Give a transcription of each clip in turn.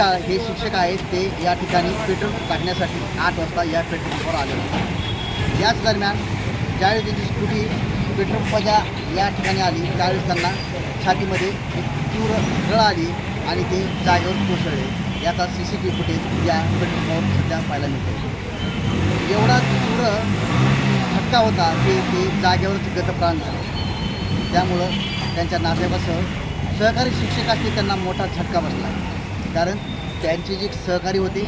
हे शिक्षक आहेत ते या ठिकाणी पेट्रोल टाकण्यासाठी आठ वाजता या पेट्रोल पंपावर आले होते याच दरम्यान ज्यावेळी त्यांची स्कूटी पेट्रोल पंपाच्या या ठिकाणी आली त्यावेळेस त्यांना छातीमध्ये एक तीव्र गळ आली आणि ते जागेवर कोसळले. याचा C C T V footage या पेट्रोल पंपावर सध्या पाहायला मिळते एवढा तीव्र धक्का होता की ते जागेवरच गतप्राण झाले. त्यामुळं त्यांच्या नात्यापासह सहकारी शिक्षक असतील त्यांना मोठा झटका बसला. कारण त्यांचे जे सहकारी होते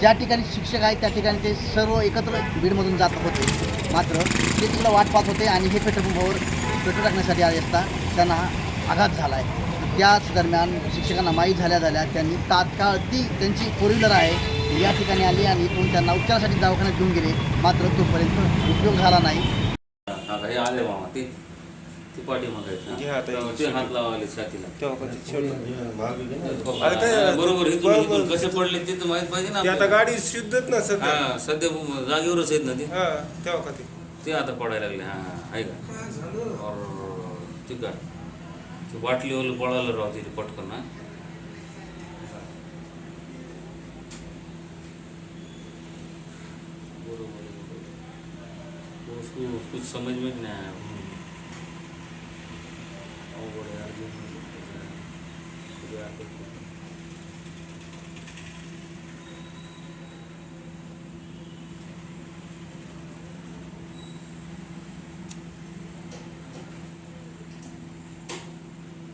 ज्या ठिकाणी शिक्षक आहेत त्या ठिकाणी ते सर्व एकत्र बीडमधून जात होते. मात्र ते तिकडं वाट पाहत होते आणि हे पेट्रोल पंपावर पेट्रोल टाकण्यासाठी आले असता त्यांना आघात झाला आहे त्याच दरम्यान शिक्षकांना माहीत झाल्या झाल्या त्यांनी तात्काळ ती त्यांची फोर व्हीलर आहे या ठिकाणी आली आणि इथून त्यांना उपचारासाठी दवाखान्यात घेऊन गेले. मात्र तोपर्यंत उपयोग झाला नाही. आले मामा ते पाठी ते हात छातीला. तेव्हा कधी काय- बरोबर इथून बरोबर. इथून कसे पडले ते तर माहीत पाहिजे ना ते आता आपल्याला. गाडी शुद्धच ना सध्या. हा सध्या जागेवरच आहेत ना ते. हा तेव्हा कधी ते? आता पडायला लागले. हा हा, आहे का? और ठीक आहे. ते बाटलीवालं पळायला राहते ते पटकन ना बरोबर बरोबर. उसको कुछ समझ में नहीं आया कधी आलं की.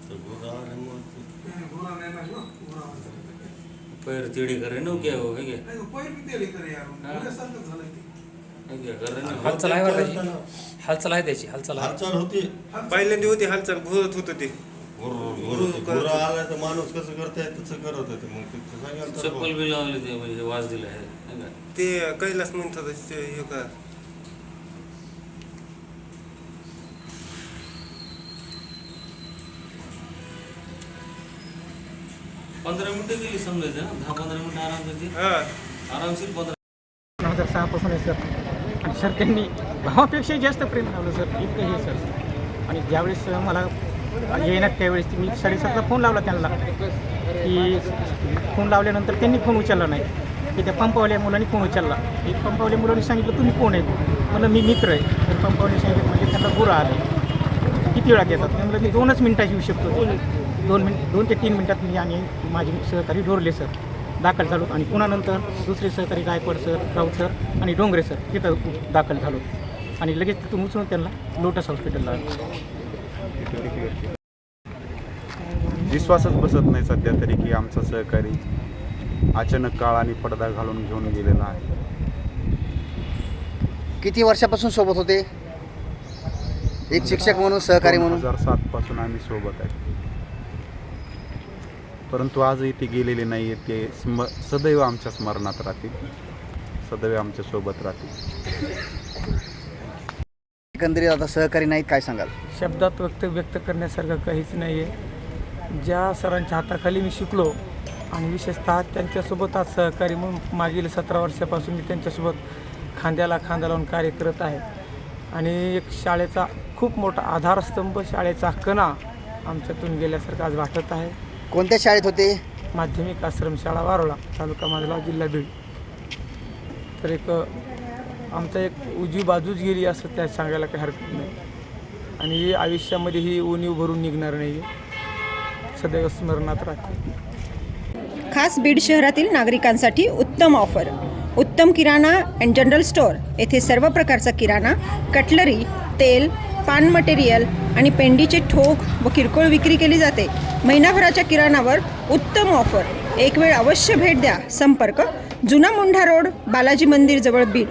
तर घोडा आल्यामुळे पैर तिडी करे ना क्या हो है क्या? है। क्या कर रहे ना हालचाल आहे त्याची हालचाल आहे त्याची हालचाल आहे. हालचाल होती. पहिल्यांदा होती हालचाल भरत होतं. ते गुरु आला तर माणूस कसं करताय? तसं करत होते. मग ते सांगायला तर चप्पल बी लावली ते म्हणजे वाज दिला आहे है का? ते कैलास म्हणतात ते हे का? पंधरा मिनिटं गेली समजायचं ना दहा पंधरा मिनिटं आराम करते हा. आरामशीर पंधरा दोन हजार सहापासून आहे सर. आणि सर त्यांनी भावापेक्षाही जास्त प्रेम लावलं सर. इतकं हे सर. आणि ज्यावेळेस मला येणार त्यावेळेस मी साडेसातला फोन लावला त्यांना की फोन लावल्यानंतर त्यांनी फोन उचलला नाही. की त्या पंपावल्या मुलांनी फोन उचलला. एक पंपावल्या मुलांनी सांगितलं तुम्ही कोण आहे? मला मी मित्र आहे. तर पंपावले सांगितलं म्हणजे त्यांना गुरं आले. किती वेळात येतात मी म्हणलं मी दोनच मिनटात येऊ शकतो. दोन मिनिट दोन ते तीन मिनटात मी आणि माझे सहकारी ढोरले सर. दाखल झालो आणि पुन्हा नंतर दुसरे सहकारी गायकवाड सर राऊत सर आणि डोंगरे सर तिथं दाखल झालो. आणि लगेच तिथून उचलून त्यांना लोटस हॉस्पिटलला विश्वासच बसत नाही सध्या तरी की आमचा सहकारी अचानक काळ आणि पडदा घालून घेऊन गेलेला आहे. किती वर्षापासून सोबत होते? एक शिक्षक म्हणून सहकारी दोन म्हणून हजार सात पासून आम्ही सोबत आहे. परंतु आजही ते गेलेले नाही आहेत ते स्म सदैव आमच्या स्मरणात राहतील. सदैव आमच्यासोबत राहतील. एकंदरीत आता सहकारी नाहीत काय सांगाल? शब्दात व्यक्त व्यक्त करण्यासारखं काहीच नाही आहे ज्या सरांच्या हाताखाली मी शिकलो आणि विशेषतः त्यांच्यासोबत आज सहकारी म्हणून मागील सतरा वर्षापासून मी त्यांच्यासोबत खांद्याला खांदा लावून कार्य करत आहे. आणि एक शाळेचा खूप मोठा आधारस्तंभ शाळेचा कणा आमच्यातून गेल्यासारखं आज वाटत आहे. कोणत्या शाळेत होते? माध्यमिक आश्रमशाळा वारोळा तालुका माजगाव जिल्हा बीड. तर एक आमचा एक उजवी बाजूच गेली असं त्या सांगायला काही हरकत नाही. आणि आयुष्यामध्ये ही उणीव भरून निघणार नाही. सदैव स्मरणात राहते. खास बीड शहरातील नागरिकांसाठी उत्तम ऑफर. उत्तम किराणा अँड जनरल स्टोअर येथे सर्व प्रकारचा किराणा कटलरी तेल पान मटेरियल आणि पेंडीचे ठोक व किरकोळ विक्री केली जाते. महिनाभराच्या किराणावर उत्तम ऑफर. एक वेळ अवश्य भेट द्या. संपर्क जुना मुंढा रोड बालाजी मंदिर जवळ बीड.